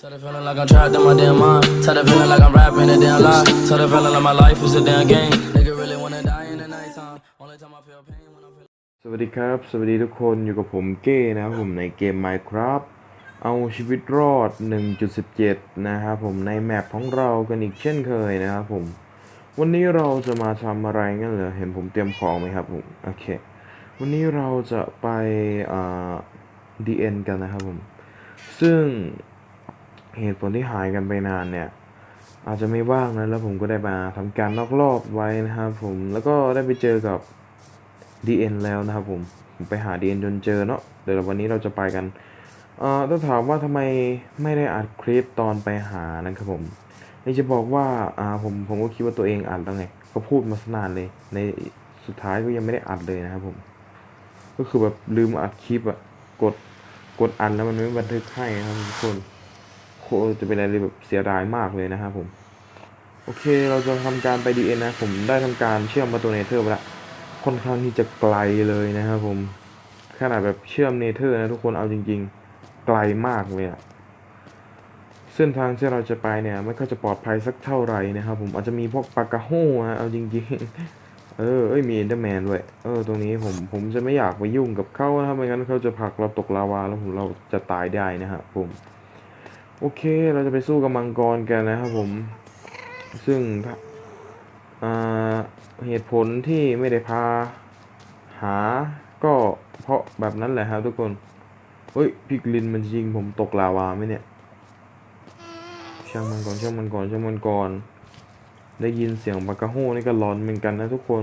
Tell the feeling like I'm trapped in my damn mind. Tell the feeling like I'm rapping a damn lie. Tell the feeling like my life is a damn game. Nigga really wanna die in the nighttime. Only time I feel pain when I feel. สวัสดีครับ สวัสดีทุกคนอยู่กับผมเก้นะครับผมในเกม Minecraft เอาชีวิตรอด 1.17 นะครับผมในแมปของเรากันอีกเช่นเคยนะครับผม วันนี้เราจะมาทำอะไรงั้นเหรอเห็นผมเตรียมของไหมครับผมโอเค วันนี้เราจะไปอ่า DN กันนะครับผม ซึ่ง เหตุผลที่หายกันไปนานเนี่ย อาจจะไม่ว่างนะแล้วผมก็ได้มาทำการนอกรอบไว้นะครับผมแล้วก็ได้ไปเจอกับ DN แล้วนะครับผมผมไปหา DN จนเจอเนาะเดี๋ยววันนี้เราจะไปกันเอ่อต้องถามว่าทำไมไม่ได้อัดคลิปตอนไปหานะครับผมนี่จะบอกว่าอ่าผมผมก็คิดว่าตัวเองอัดแล้วไงก็พูดมาสนานเลย ในสุดท้ายก็ยังไม่ได้อัดเลยนะครับผม ก็คือแบบลืมอัดคลิปอะกดกดอัดแล้วมันไม่บันทึกให้นะครับทุกคน โคจะเป็นอะไรแบบเสียดายมากเลยนะครับผม โอเคเราจะทำการไป DN นะ ผมได้ทำการเชื่อมประตูเนเธอร์ไปล้วค่อนข้างที่จะไกลเลยนะครับผมขนาดแบบเชื่อมเนเธอร์นะทุกคนเอาจริง ๆ ไกลมากเลยอะเส้นทางที่เราจะไปเนี่ยไม่ค่อยจะปลอดภัยสักเท่าไหร่นะครับผมอาจจะมีพวกปากกาโฮนะเอาจริงๆ เออเอ้ยมีเอนเดอร์แมนด้วยเออตรงนี้ผมผมจะไม่อยากไปยุ่งกับเขานะครับไม่งั้นเขาจะผลักเราตกลาวาแล้วผมเราจะตายได้นะครับผม โอเค เราจะไปสู้กับมังกรกันนะครับผม ซึ่งเหตุผลที่ไม่ได้พาหา ก็เพราะแบบนั้นแหละครับทุกคนเฮ้ยพิกลินมันยิงผมตกลาวาไหมเนี่ย ช่างมันก่อนช่างมันก่อนช่างมันก่อน ได้ยินเสียงปากกาโฮนี่ก็ร้อนเหมือนกันนะทุกคน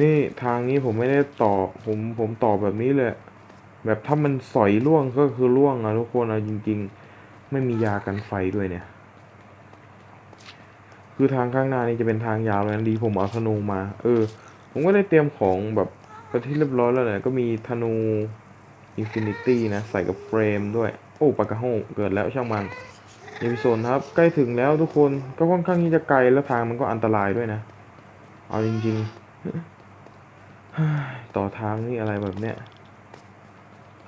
นี่ทางนี้ผมไม่ได้ตอบผมผมตอบแบบนี้เลย แบบถ้ามันสอยล่วงก็คือล่วงอะทุกคนเอาจริง ๆ ไม่มียากันไฟด้วยเนี่ย คือทางข้างหน้านี่จะเป็นทางยาวเลยนะดีผมเอาธนูมา เออ ผมก็ได้เตรียมของแบบไปที่เรียบร้อยแล้วเนี่ยก็มีธนูอินฟินิตี้นะ ใส่กับเฟรมด้วย โอ้ปากกาโฮเกิดแล้วช่างมันเอพิโซนครับ ใกล้ถึงแล้วทุกคนก็ค่อนข้างที่จะไกลแล้วทางมันก็อันตรายด้วยนะ เอาจริง ๆ ต่อทางนี่อะไรแบบเนี้ย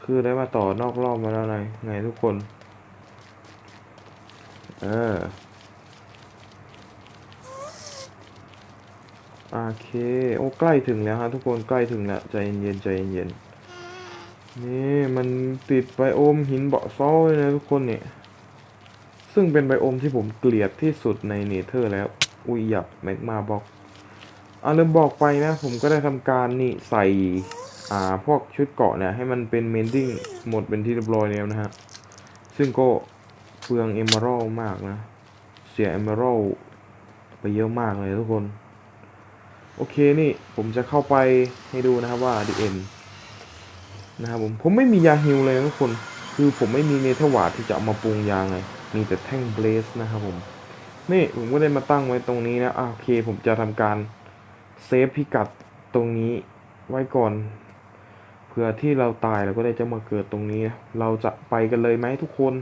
คือได้มาต่อนอกรอบมาแล้วไงไงทุกคน เออโอเค โอ้ใกล้ถึงแล้วฮะทุกคนใกล้ถึงแล้วใจเย็นใจเย็นๆนี่มันติดไบโอมหินเบาะซ้อเลยนะทุกคนเนี่ย ซึ่งเป็นไบโอมที่ผมเกลียดที่สุดในเนเธอร์แล้ว อุ้ยหยับแมกมาบอกอ่าลืมบอกไปนะ ผมก็ได้ทำการนี่ใส่ อ่าพวกชุดเกาะเนี่ยให้มันเป็นเมนดิ้งหมดเป็นที่เรียบร้อยแล้วนะฮะ ซึ่งก็เปลืองเอมเมอรัลมากนะ เสียเอมเมอรัลไปเยอะมากเลยทุกคน โอเคนี่ผมจะเข้าไปให้ดูนะครับว่า DN นนะครับผมผมไม่มียาฮิลเลยทุกคน คือผมไม่มีเนเธอร์วาร์ดที่จะเอามาปรุงยาไง มีแต่แท่งเบลสนะครับผม นี่ผมก็ได้มาตั้งไว้ตรงนี้นะอะโอเค ผมจะทำการเซฟพิกัดตรงนี้ไว้ก่อน ผื่อที่เราตายเราก็ได้จะมาเกิดตรงนี้ เราจะไปกันเลยไหมทุกคน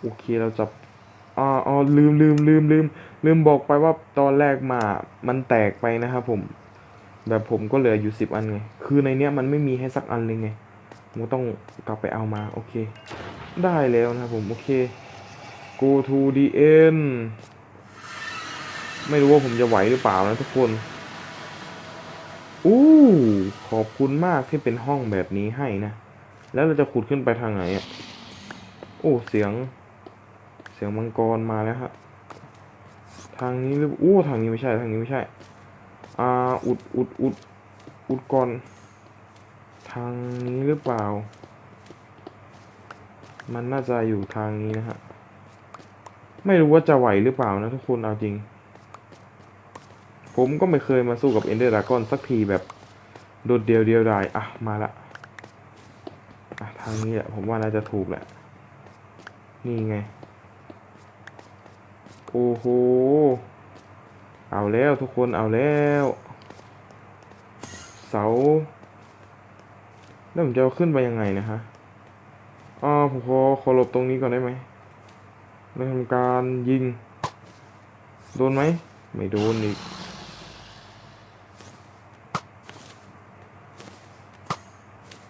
โอเคเราจะอ่าอ๋อลืมลืมลืมลืมลืมบอกไปว่าตอนแรกมา มันแตกไปนะครับผม แบบผมก็เหลืออยู่สิบอันไง คือในเนี้ยมันไม่มีให้สักอันเลยไงผมต้องกลับไปเอามา โอเค ได้แล้วนะครับผม โอเค go to the end ไม่รู้ว่าผมจะไหวหรือเปล่านะทุกคน อู้ขอบคุณมากที่เป็นห้องแบบนี้ให้นะ แล้วเราจะขุดขึ้นไปทางไหนอะ โอ้เสียง เสียงมังกรมาแล้วครับทางนี้หรืออู้ทางนี้ไม่ใช่ ทางนี้ไม่ใช่ อ่า อุดอุดอุดอุดก่อน ทางนี้หรือเปล่า มันน่าจะอยู่ทางนี้นะฮะ ไม่รู้ว่าจะไหวหรือเปล่านะทุกคนเอาจริง ผมก็ไม่เคยมาสู้กับเอนเดอร์ดากอนสักทีแบบโดดเดียวเดียวดายอะมาละอะทางนี้แหละผมว่าน่าจะถูกแหละ นี่ไง โอ้โห เอาแล้วทุกคนเอาแล้ว เสา แล้วผมจะขึ้นไปยังไงนะฮะอ่าผมขอขอหลบตรงนี้ก่อนได้ไหมแล้วทำการยิง โดนไหม ไม่โดนอีก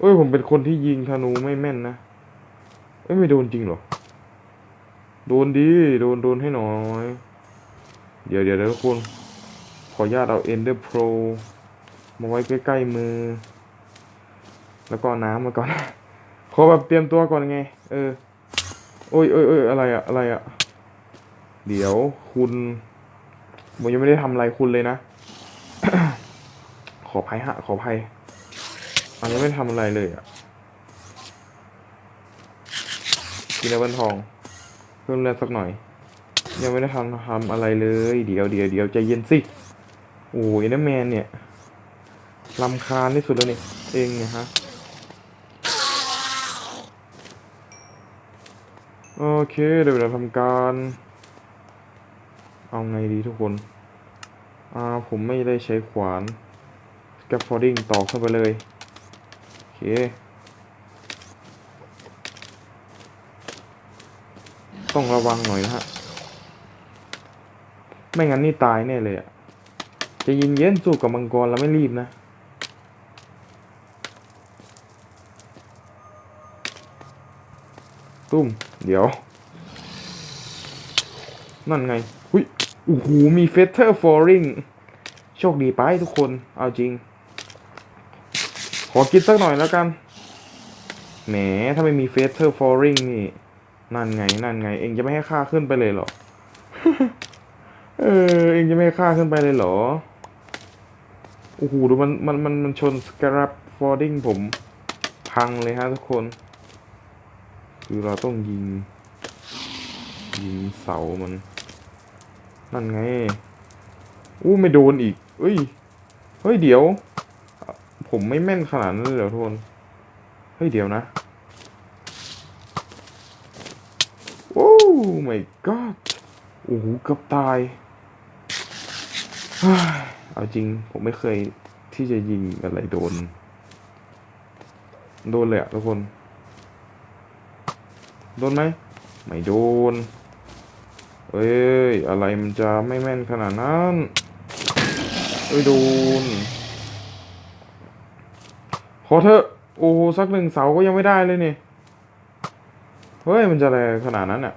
เอ้ยผมเป็นคนที่ยิงธนูไม่แม่นนะเอ้ยไม่โดนจริงเหรอ โดนดี โดนโดนให้หน่อย เดี๋ยวเดี๋ยวเดี๋ยวทุกคน ขออนุญาตเอา Ender Pro มาไว้ใกล้ๆมือ แล้วก็น้ำมาก่อน ขอแบบเตรียมตัวก่อนไง เออ โอ้ยโอ้ยโอ้ยอะไรอะอะไรอะเดี๋ยวคุณผมยังไม่ได้ทำอะไรคุณเลยนะ ขออภัยฮะ ขออภัย อันยังไม่ได้ทำอะไรเลยอะกินแล้ววันทองเพิ่มเลือดสักหน่อย ยังไม่ได้ทำทำอะไรเลย เดี๋ยวเดี๋ยวเดี๋ยวใจเย็นสิโอ้ยนะแมนเนี่ยลำคาญที่สุดแล้วนี่เองเนี่ยฮะโอเคเดี๋ยวเราทำการ เอาไงดีทุกคน อ่าผมไม่ได้ใช้ขวาน scaffolding ต่อเข้าไปเลย คต้องระวังหน่อยนะฮะ ไม่งั้นนี่ตายแน่เลยอะจะยิงเย็นสู้กับมังกรแล้วไม่รีบนะ ตุ้ม เดี๋ยว นั่นไงหุยโอ้โหมีเฟเธอร์ฟอร์ริงโชคดีไปทุกคน เอาจริง ขอกินสักหน่อยแล้วกัน แหม ถ้าไม่มีเฟสเธอร์ฟอร์ริงนี่ นั่นไง นั่นไง เองจะไม่ให้ค่าขึ้นไปเลยเหรอ เออ เองจะไม่ให้ค่าขึ้นไปเลยเหรอ โอ้โห ดูมัน มัน มัน มันชนสครับฟอร์ดิงผม พังเลยฮะทุกคน คือเราต้องยิง ยิงเสามัน นั่นไง อู้ไม่โดนอีก เอ้ย เฮ้ย เดี๋ยว ผมไม่แม่นขนาดนั้นเลยเหรอทุกคน เฮ้ยเดี๋ยวนะโอ้ my god โอ้โหเกือบตายเอาจริงผมไม่เคยที่จะยิงอะไรโดน โดนเลยอะทุกคน โดนไหม ไม่โดน เอ้ย อะไรมันจะไม่แม่นขนาดนั้น เอ้ย โดน อเถอะโอ้สักหนึ่งเสาก็ยังไม่ได้เลยนี่ เฮ้ย มันจะอะไรขนาดนั้นอะ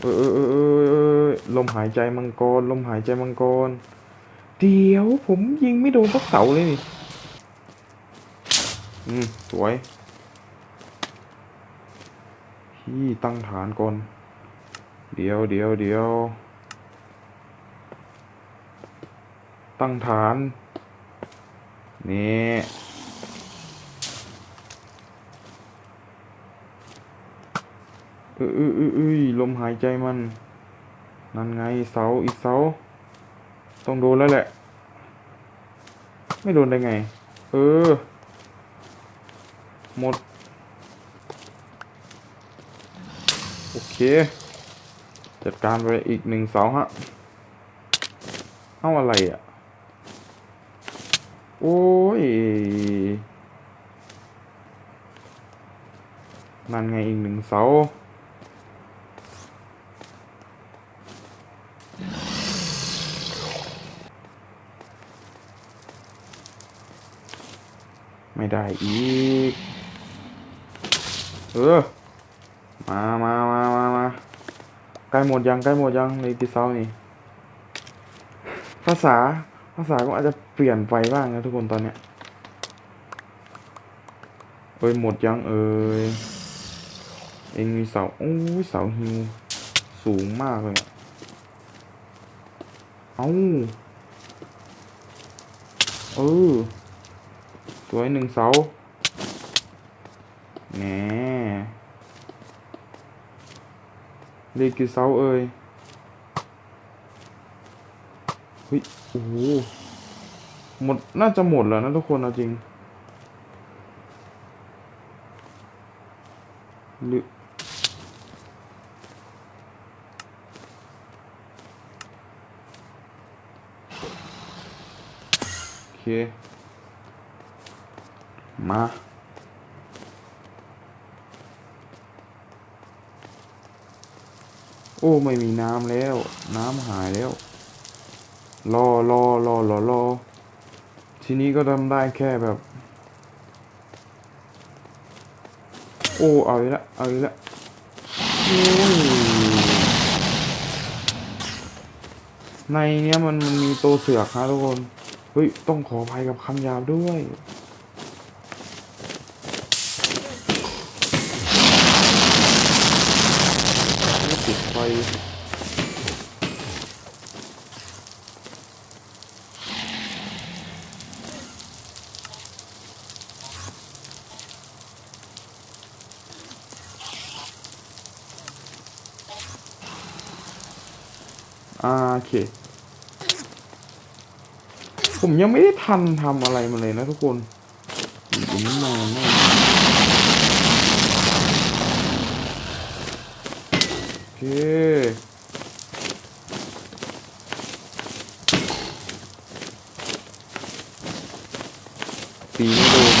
เออเออเออเออเออลมหายใจมังกร ลมหายใจมังกร เดี๋ยวผมยิงไม่โดนสักเสาเลยนี่ อืม สวย พี่ตั้งฐานก่อน เดี๋ยวเดี๋ยวเดี๋ยว ตั้งฐาน นี่เออเออเออเอยลมหายใจมัน นั่นไงเสาอีกเสา ต้องโดนแล้วแหละ ไม่โดนได้ไง เออ หมด โอเค จัดการไปอีกหนึ่งเสาฮะ เอาอะไรอะ โอ้ยนั่นไงอีกหนึ่งเสา ไม่ได้อีก เออ มามามามามาใกล้หมดยัง ใกล้หมดยังในติเซานี่ ภาษา ภาษาก็อาจจะเปลี่ยนไปบ้างนะทุกคนตอนเนี้ยเอ้ยหมดยังเอ้ยเองมีเสาโอ้ยเสาฮิวสูงมากเลยเอาเออสวยหนึ่งเสาแหมเรียกกี่เสาเอ้ยเฮ้ย อ้โหหมด น่าจะหมดแล้วนะทุกคนเอาจริง หรือโอเค มาโอ้ ไม่มีน้ำแล้ว น้ำหายแล้ว รอรอรอรอรอทีนี้ก็ทำได้แค่แบบ โอ้เอาอีกละเอาอีกละในเนี้ยมันมันมีตัวเสือกนะทุกคน เฮ้ย ต้องขออภัยกับคำหยาบด้วย ไม่ติดไฟ อ่าโอเค ผมยังไม่ได้ทันทำอะไรมาเลยนะทุกคนผมนานมากโอเคตีไม่โดน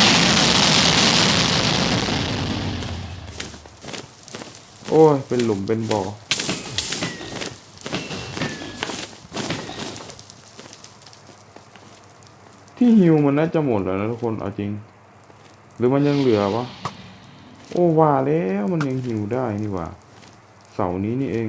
โอ้ย เป็นหลุมเป็นบ่อ ที่ฮิวมันน่าจะหมดแล้วนะทุกคนเอาจริง หรือมันยังเหลือวะโอ้ว่าแล้วมันยังหิวได้นี่ว่าเสานี้นี่เอง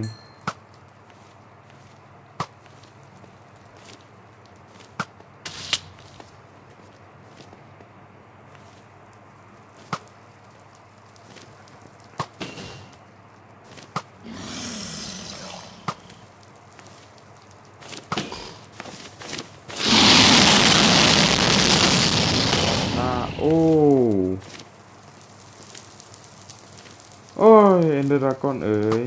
อ่าโอ้ โอ้ย เอนเดอร์ดราก้อนเอ๋ย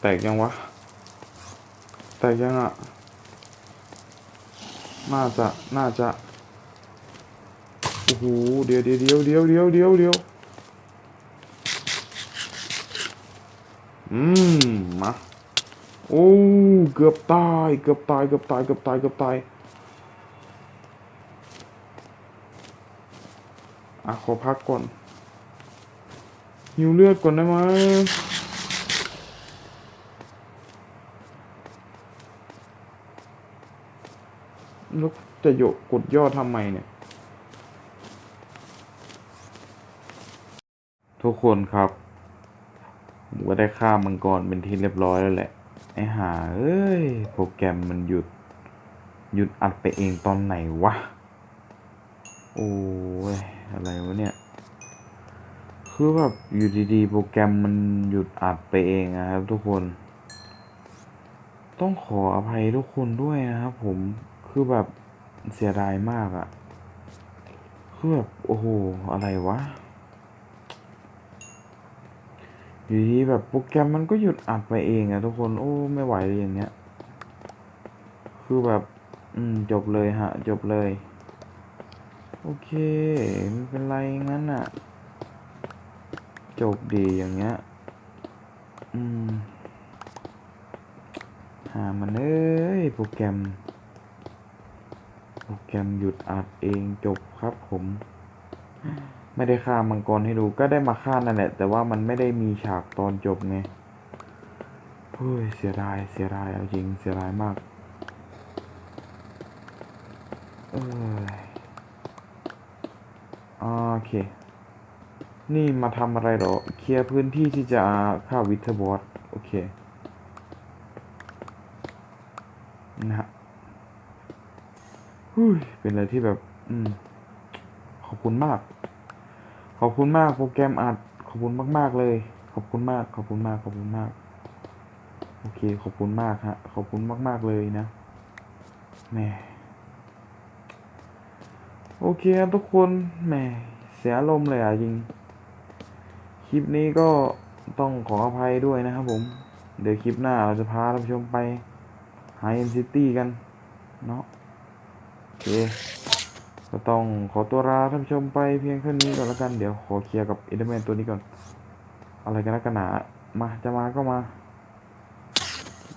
แตกยังวะ แตกยังอะ น่าจะ น่าจะ โอ้โห เดี๋ยวเดี๋ยวเดี๋ยวเดี๋ยวเดี๋ยวเดี๋ยวเดี๋ยวอืม มา โอ้ เกือบตาย เกือบตาย เกือบตาย เกือบตาย เกือบตาย อะ ขอพักก่อน หิวเลือดก่อนได้ไหม ล้วจะโยกกดย่อทำไมเนี่ย ทุกคนครับผมก็ได้ฆ่ามังกรเป็นที่เรียบร้อยแล้วแหละ ไอ้หาเอ้ย โปรแกรมมันหยุด หยุดอัดไปเองตอนไหนวะ โอ้ย อะไรวะเนี่ย คือแบบอยู่ดีๆ โปรแกรมมันหยุดอัดไปเองนะครับทุกคน ต้องขออภัยทุกคนด้วยนะครับผม คือแบบเสียดายมากอะคือแบบโอ้โห อะไรวะ อยู่ดีแบบโปรแกรมมันก็หยุดอัดไปเองอะทุกคน โอ้ไม่ไหวเลยอย่างเงี้ย คือแบบ อืม จบเลยฮะ จบเลย โอเคไม่เป็นไรงั้นอะจบดีอย่างเงี้ย อืม หามันเอ้ย โปรแกรม รแกรมหยุดอัดเองจบครับผม ไม่ได้ฆ่ามังกรให้ดูก็ได้มาฆ่านั่นแหละ แต่ว่ามันไม่ได้มีฉากตอนจบไงเฮ้ยเสียดายเสียดายเอาจริงเสียดายมากเอ้ยโอเค นี่มาทำอะไรเหรอ เคลียร์พื้นที่ที่จะเข้าวิทเทอร์บอสโอเค นะฮะหุ้ย เป็นอะไรที่แบบ อืม ขอบคุณมาก ขอบคุณมากโปรแกรมอัด ขอบคุณมาก ๆ เลย ขอบคุณมาก ขอบคุณมาก ขอบคุณมาก โอเค ขอบคุณมากฮะ ขอบคุณมาก ๆ เลยนะแหมโอเคครับทุกคนแหมเสียอารมณ์เลยอะจริง คลิปนี้ก็ต้องขออภัยด้วยนะครับผม เดี๋ยวคลิปหน้าเราจะพาท่านผู้ชมไปหาเอ็นซิตี้กัน เนาะ เคก็ต้องขอตัวลาท่านผู้ชมไปเพียงแค่านี้ก่อนล้วกัน เดี๋ยวขอเคลียร์กับเอเดแมนตัวนี้ก่อน อะไรกันนักกันหนามาจะมาก็มา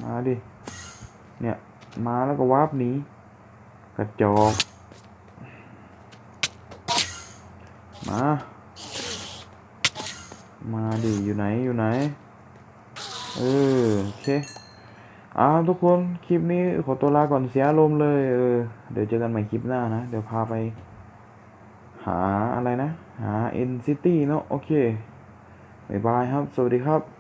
มาดิ เนี่ย มาแล้วก็วาร์ปหนีกระจอกมา มาดิ อยู่ไหน อยู่ไหน เออ โอเค อ้าวทุกคนคลิปนี้ขอตัวลาก่อนเสียอารมณ์เลยเออเดี๋ยวเจอกันใหม่คลิปหน้านะ เดี๋ยวพาไป หาอะไรนะ หาในซิตี้เนาะโอเคบ๊ายบายครับ สวัสดีครับ